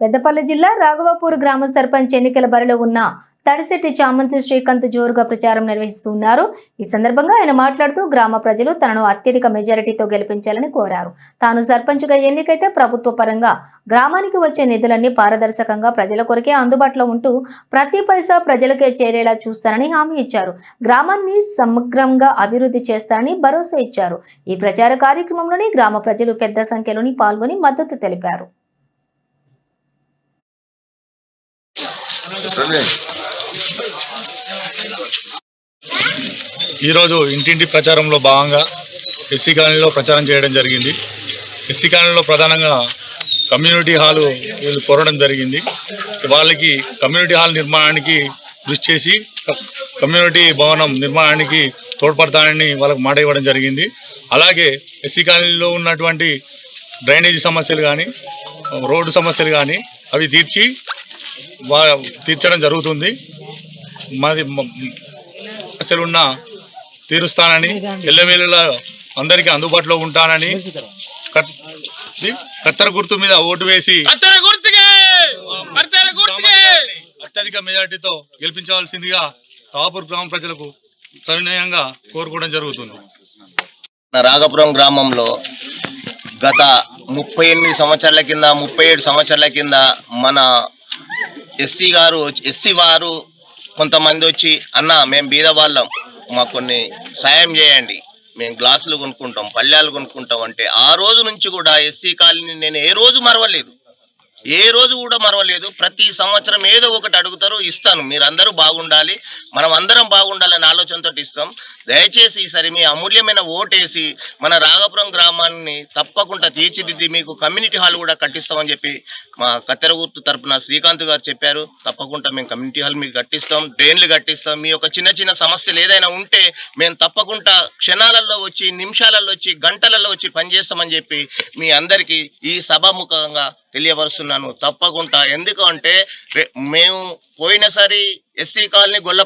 పెద్దపల్లి జిల్లా రాఘవపూర్ గ్రామ సర్పంచ్ ఎన్నికల బరిలో ఉన్న తడిశెట్టి చామంతి శ్రీకాంత్ జోరుగా ప్రచారం నిర్వహిస్తున్నారు. ఈ సందర్భంగా ఆయన మాట్లాడుతూ గ్రామ ప్రజలు తనను అత్యధిక మెజారిటీతో గెలిపించాలని కోరారు. తాను సర్పంచ్గా ఎన్నికైతే ప్రభుత్వ పరంగా గ్రామానికి వచ్చే నిధులన్నీ పారదర్శకంగా ప్రజల కొరకే అందుబాటులో ఉంటూ ప్రతి పైసా ప్రజలకే చేరేలా చూస్తానని హామీ ఇచ్చారు. గ్రామాన్ని సమగ్రంగా అభివృద్ధి చేస్తానని భరోసా ఇచ్చారు. ఈ ప్రచార కార్యక్రమంలోని గ్రామ ప్రజలు పెద్ద సంఖ్యలోని పాల్గొని మద్దతు తెలిపారు. ఈరోజు ఇంటింటి ప్రచారంలో భాగంగా ఎస్సీ కాలనీలో ప్రచారం చేయడం జరిగింది. ఎస్సీ కాలనీలో ప్రధానంగా కమ్యూనిటీ హాలు వీళ్ళు కోరడం జరిగింది. వాళ్ళకి కమ్యూనిటీ హాల్ నిర్మాణానికి కృషి చేసి కమ్యూనిటీ భవనం నిర్మాణానికి తోడ్పడతానని వాళ్ళకు మాట ఇవ్వడం జరిగింది. అలాగే ఎస్సీ కాలనీలో ఉన్నటువంటి డ్రైనేజీ సమస్యలు కానీ రోడ్డు సమస్యలు కానీ అవి తీర్చి తీర్చడం జరుగుతుంది. మాది మ- సమస్యలు ఉన్నా తీరుస్తానని ఎల్లవేళలా అందరికీ అందుబాటులో ఉంటానని కత్తెర గుర్తు మీద ఓటు వేసి అత్యధిక మెజార్టీతో గెలిపించవలసిందిగా తాపూర్ గ్రామ ప్రజలకు సవినయంగా కోరుకోవడం జరుగుతుంది. నా రాఘపురం గ్రామంలో గత ముప్పై ఎనిమిది సంవత్సరాల కింద ముప్పై ఏడు సంవత్సరాల కింద మన ఎస్సీ గారు ఎస్సీ వారు కొంతమంది వచ్చి అన్న మేము బీద వాళ్ళం మాకు కొన్ని సాయం చేయండి. మేము గ్లాసులు కొనుక్కుంటాం పళ్ళాలు కొనుక్కుంటాం. అంటే ఆ రోజు నుంచి కూడా ఎస్సీ కాలనీ నేను ఏ రోజు మరవలేదు. ఏ రోజు కూడా మరవలేదు. ప్రతి సంవత్సరం ఏదో ఒకటి అడుగుతారు ఇస్తాను. మీరందరూ బాగుండాలి. మనం అందరం బాగుండాలని ఆలోచనతో ఇస్తాం. దయచేసి ఈసారి మీ అమూల్యమైన ఓటేసి మన రాఘపురం గ్రామాన్ని తప్పకుండా తీర్చిదిద్ది మీకు కమ్యూనిటీ హాల్ కూడా కట్టిస్తామని చెప్పి మా కత్తెరగుర్తు తరపున శ్రీకాంత్ గారు చెప్పారు. తప్పకుండా మేము కమ్యూనిటీ హాల్ మీకు కట్టిస్తాం డ్రైన్లు కట్టిస్తాం. మీ యొక్క చిన్న చిన్న సమస్యలు ఏదైనా ఉంటే మేము తప్పకుండా క్షణాలలో వచ్చి నిమిషాలలో వచ్చి గంటలలో వచ్చి పనిచేస్తామని చెప్పి మీ అందరికీ ఈ సభాముఖంగా తెలియపరుస్తున్నాను. తప్పకుండా. ఎందుకంటే అంటే మేము పోయినసారి ఎస్సీ కాలనీ గొల్ల